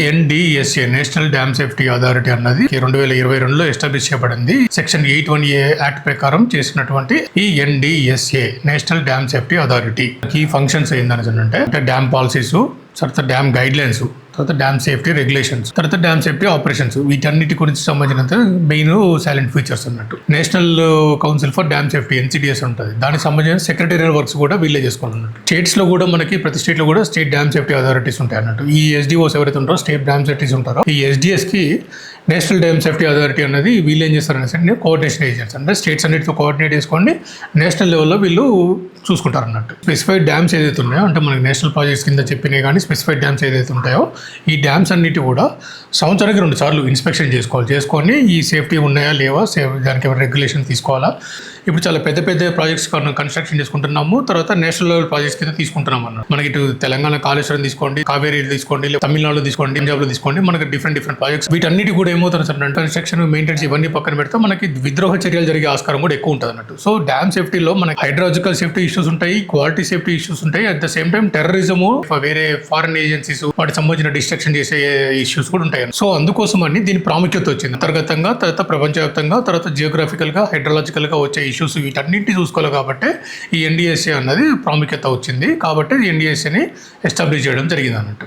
NDSA national dam safety authority అన్నది రెండు వేల ఇరవై రెండులో ఎస్టాబ్లిష్ చేయబడింది. Section eight one A act ప్రకారం చేసినటువంటి ఈ NDSA national dam safety authority key functions ఏందని అంటే డ్యామ్ పాలసీస్ తర్వాత డ్యామ్ గైడ్ లైన్స్ తర్వాత డ్యామ్ సేఫ్టీ రెగ్యులేషన్స్ తర్వాత డ్యామ్ సేఫ్టీ ఆపరేషన్స్ వీటన్నిటి గురించి సంబంధించినంత మెయిన్ సైలెంట్ ఫీచర్స్ అన్నట్టు. National council for dam safety NCDS ఉంటుంది. దానికి సంబంధించిన సెక్రటేరియల్ వర్క్స్ కూడా వీళ్ళే చేసుకోవాలన్నట్టు స్టేట్స్లో కూడా మనకి ప్రతి స్టేట్లో కూడా స్టేట్ డ్యామ్ సేఫ్టీ అథారిటీస్ ఉంటాయి అన్నట్టు. ఈ ఎస్డిఓస్ ఎవరైతే ఉంటారో స్టేట్ డ్యామ్ సేఫ్టీస్ ఉంటారో ఈ ఎస్డిఎస్కి నేషనల్ డ్యామ్ సేఫ్టీ అథారిటీ అనేది వీళ్ళు ఏం చేస్తారనేసి కోఆర్డినేషన్ ఏజెంట్స్ అంటే స్టేట్స్ అన్నిటితో కోఆర్డినేట్ చేసుకోండి. నేషనల్ లెవెల్లో వీళ్ళు చూసుకుంటారు అన్నట్టు స్పెసిఫైడ్ డ్యామ్స్ ఏదైతే ఉన్నాయో అంటే మనకి నేషనల్ ప్రాజెక్ట్స్ కింద చెప్పినాయి కానీ స్పెసిఫైడ్ డ్యామ్స్ ఏదైతే ఉంటాయో ఈ డ్యామ్స్ అన్నిటి కూడా సంవత్సరానికి రెండు సార్లు ఇన్స్పెక్షన్ చేసుకోవాలి. చేసుకొని ఈ సేఫ్టీ ఉన్నాయా లేవా సేఫ్ దానికి ఏమైనా రెగ్యులేషన్ తీసుకోవాలా? ఇప్పుడు చాలా పెద్ద పెద్ద ప్రాజెక్ట్స్ కన్స్ట్రక్షన్ చేసుకుంటున్నాము. తర్వాత నేషనల్ లెవెల్ ప్రాజెక్ట్స్ కింద తీసుకుంటున్నాం అన్నమాట మనకి ఇటు తెలంగాణ కాళేశ్వరం తీసుకోండి కావేరీ తీసుకోండి తమిళనాడు తీసుకోండి పంజాబ్లో తీసుకోండి మనకి డిఫరెంట్ డిఫరెంట్ ప్రాజెక్ట్స్ వీటన్నిటి కూడా ఏమవుతుంది సార్ కన్స్ట్రక్షన్ మెయింటెన్స్ ఇవన్నీ పక్కన పెడితే మనకి విద్రోహ చర్యలు జరిగే ఆస్కారం కూడా ఎక్కువ ఉంటుంది అన్నట్టు సో డ్యామ్ సేఫ్టీలో మనకి హైడ్రాలజికల్ సేఫ్టీ ఇష్యూస్ ఉంటాయి క్వాలిటీ సేఫ్టీ ఇష్యూస్ ఉంటాయి. At the same time terrorism వేరే ఫారెన్ ఏజెన్సీస్ వాటికి సంబంధించిన డిస్ట్రక్షన్ చేసే ఇష్యూస్ కూడా ఉంటాయి. సో అందుకోసం అని దీని ప్రాముఖ్యత వచ్చింది. అంతర్గతంగా తర్వాత ప్రపంచవ్యాప్తంగా తర్వాత జియోగ్రఫికల్గా హైడ్రాలజికల్గా వచ్చే ఇష్యూస్ వీటన్నింటినీ చూసుకోవాలి కాబట్టి ఈ ఎన్డిఎస్ఏ అన్నది ప్రాముఖ్యత వచ్చింది. కాబట్టి ఎన్డిఎస్ఏని ఎస్టాబ్లిష్ చేయడం జరిగింది అన్నట్టు